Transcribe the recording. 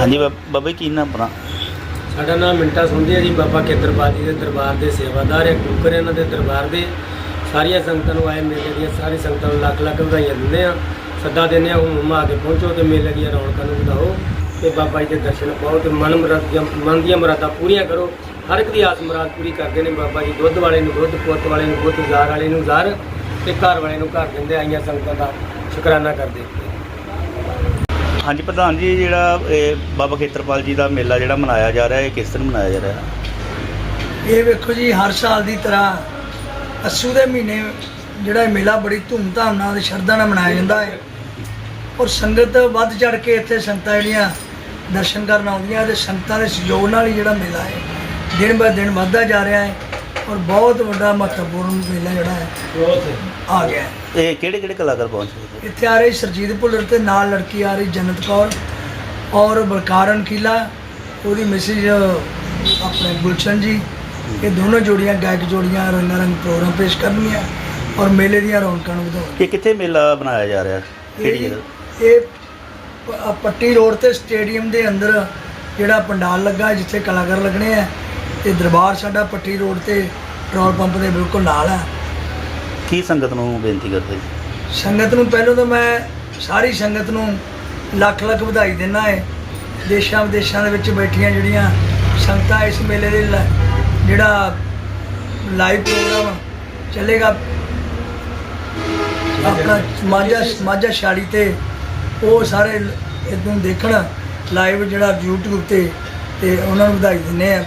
ਹਾਂਜੀ ਬਾ- ਬਾਬਾ ਜੀ ਕੀ ਨਾਮ ਆਪਣਾ? ਸਾਡਾ ਨਾਮ ਮਿੰਟਾ ਸੁੰਦੀ ਹੈ ਜੀ। ਬਾਬਾ ਕੇਤਰਪਾਲ ਜੀ ਦੇ ਦਰਬਾਰ ਦੇ ਸੇਵਾਦਾਰ ਹੈ ਕੁੱਕਰ ਇਹਨਾਂ ਦੇ ਦਰਬਾਰ ਦੇ। ਸਾਰੀਆਂ ਸੰਗਤਾਂ ਨੂੰ ਆਏ ਮੇਲੇ ਦੀਆਂ ਸਾਰੀ ਸੰਗਤਾਂ ਨੂੰ ਲੱਖ ਲੱਖ ਵਧਾਈਆਂ ਦਿੰਦੇ ਆ ਸੱਦਾ ਦਿੰਦੇ ਆ ਹੁਣ ਹੁਮਾ ਕੇ ਪਹੁੰਚੋ ਤੇ ਮੇਲੇ ਦੀਆਂ ਰੌਣਕਾਂ ਨੂੰ ਵਧਾਓ ਤੇ ਬਾਬਾ ਜੀ ਦੇ ਦਰਸ਼ਨ ਪਾਓ ਤੇ ਮਨ ਮੁਰਾਦਾਂ ਮਨ ਦੀਆਂ ਮੁਰਾਦਾਂ ਪੂਰੀਆਂ ਕਰੋ। ਹਰ ਇੱਕ ਦੀ ਆਸ ਮੁਰਾਦ ਪੂਰੀ ਕਰਦੇ ਨੇ। ਬਾਬਾ ਜੀ ਦੁੱਧ ਵਾਲੇ ਨੂੰ ਦੁੱਧ, ਪੁੱਤ ਵਾਲੇ ਨੂੰ ਪੁੱਤ ਜ਼ਾਰ ਵਾਲੇ ਨੂੰ ਜ਼ਾਰ ਤੇ ਘਰ ਵਾਲੇ ਨੂੰ ਘਰ ਦਿੰਦੇ ਆਈਆਂ ਸੰਗਤਾਂ ਦਾ ਸ਼ੁਕਰਾਨਾ ਕਰਦੇ। ਹਾਂਜੀ, ਪ੍ਰਧਾਨ ਜੀ, ਜਿਹੜਾ, ਇਹ, ਬਾਬਾ ਖੇਤਰਪਾਲ ਜੀ ਦਾ ਮੇਲਾ ਜਿਹੜਾ ਮਨਾਇਆ ਜਾ ਰਿਹਾ ਹੈ ਇਹ ਕਿਸ ਦਿਨ ਮਨਾਇਆ ਜਾ ਰਿਹਾ? ਹੈ ਇਹ ਵੇਖੋ ਜੀ, ਹਰ ਸਾਲ ਦੀ ਤਰ੍ਹਾਂ ਅੱਸੂ ਦੇ ਮਹੀਨੇ ਜਿਹੜਾ ਇਹ ਮੇਲਾ ਬੜੀ ਧੂਮਧਾਮ ਨਾਲ ਤੇ ਸ਼ਰਧਾ ਨਾਲ ਮਨਾਇਆ ਜਾਂਦਾ ਹੈ। ਔਰ ਸੰਗਤ ਵੱਧ ਚੜ ਕੇ ਇੱਥੇ ਸੰਗਤਾਂ ਜਿਹੜੀਆਂ ਦਰਸ਼ਨ ਕਰਨ ਆਉਂਦੀਆਂ ਤੇ ਸੰਗਤਾਂ ਦੇ ਸਹਿਯੋਗ ਨਾਲ ਹੀ ਜਿਹੜਾ ਮੇਲਾ ਹੈ, ਦਿਨ ਬਾ ਦਿਨ ਵੱਧਦਾ ਜਾ ਰਿਹਾ ਹੈ। ਔਰ ਬਹੁਤ ਵੱਡਾ ਮਹੱਤਵਪੂਰਨ ਮੇਲਾ ਜਿਹੜਾ ਹੈ ਆ ਗਿਆ ਹੈ। ਇਹ ਕਿਹੜੇ ਕਿਹੜੇ ਕਲਾਕਾਰ ਪਹੁੰਚੇ ਇੱਥੇ ਆ ਰਹੀ ਸਰਜੀਤ ਭੁੱਲਰ ਤੇ ਨਾਲ ਲੜਕੀ ਆ ਰਹੀ ਜਨਤ ਕੌਰ ਔਰ ਬਲਕਾਰਨ ਕੀਲਾ ਉਹਦੀ ਮਿਸਿਜ ਆਪਣੇ ਗੁਲਸ਼ਨ ਜੀ ਇਹ ਦੋਨੋਂ ਜੋੜੀਆਂ ਗਾਇਕ ਜੋੜੀਆਂ ਰੰਗਾ ਰੰਗ ਪ੍ਰੋਗਰਾਮ ਪੇਸ਼ ਕਰਨਗੀਆਂ ਔਰ ਮੇਲੇ ਦੀਆਂ ਰੌਣਕਾਂ ਨੂੰ ਵਧਾਉਣਗੀਆਂ ਇਹ ਕਿੱਥੇ ਮੇਲਾ ਬਣਾਇਆ ਜਾ ਰਿਹਾ? ਕਿਹੜੀ ਇਹ ਜਗ੍ਹਾ? ਇਹ ਪ- ਅ, ਪੱਟੀ ਰੋਡ ਤੇ ਸਟੇਡੀਅਮ ਦੇ ਅੰਦਰ ਜਿਹੜਾ ਪੰਡਾਲ ਲੱਗਾ ਜਿੱਥੇ ਕਲਾਕਾਰ ਲੱਗਣੇ ਆ ਤੇ ਦਰਬਾਰ ਸਾਡਾ ਪੱਟੀ ਰੋਡ ਤੇ ਪੈਟਰੋਲ ਪੰਪ ਦੇ ਬਿਲਕੁਲ ਨਾਲ ਹੈ ਕੀ ਸੰਗਤ ਨੂੰ ਬੇਨਤੀ ਕਰਦੇ ਜੀ? ਸੰਗਤ ਨੂੰ ਪਹਿਲਾਂ ਤਾਂ ਮੈਂ ਸਾਰੀ ਸੰਗਤ ਨੂੰ ਲੱਖ ਲੱਖ ਵਧਾਈ ਦਿੰਦਾ ਹੈ ਦੇਸ਼ਾਂ ਵਿਦੇਸ਼ਾਂ ਦੇ ਵਿੱਚ ਬੈਠੀਆਂ ਜਿਹੜੀਆਂ ਸੰਗਤਾਂ ਇਸ ਮੇਲੇ ਦੇ ਲ- ਜਿਹੜਾ ਲਾਈਵ ਪ੍ਰੋਗਰਾਮ ਚੱਲੇਗਾ। ਆਪਣਾ ਮਾਝਾ ਮਾਝਾ ਛਾੜੀ ਤੇ ਉਹ ਸਾਰੇ ਇਦੋਂ ਦੇਖਣ। ਲਾਈਵ ਜਿਹੜਾ YouTube ਤੇ ਤੇ ਉਹਨਾਂ ਨੂੰ ਵਧਾਈ ਦਿੰਦੇ ਆ।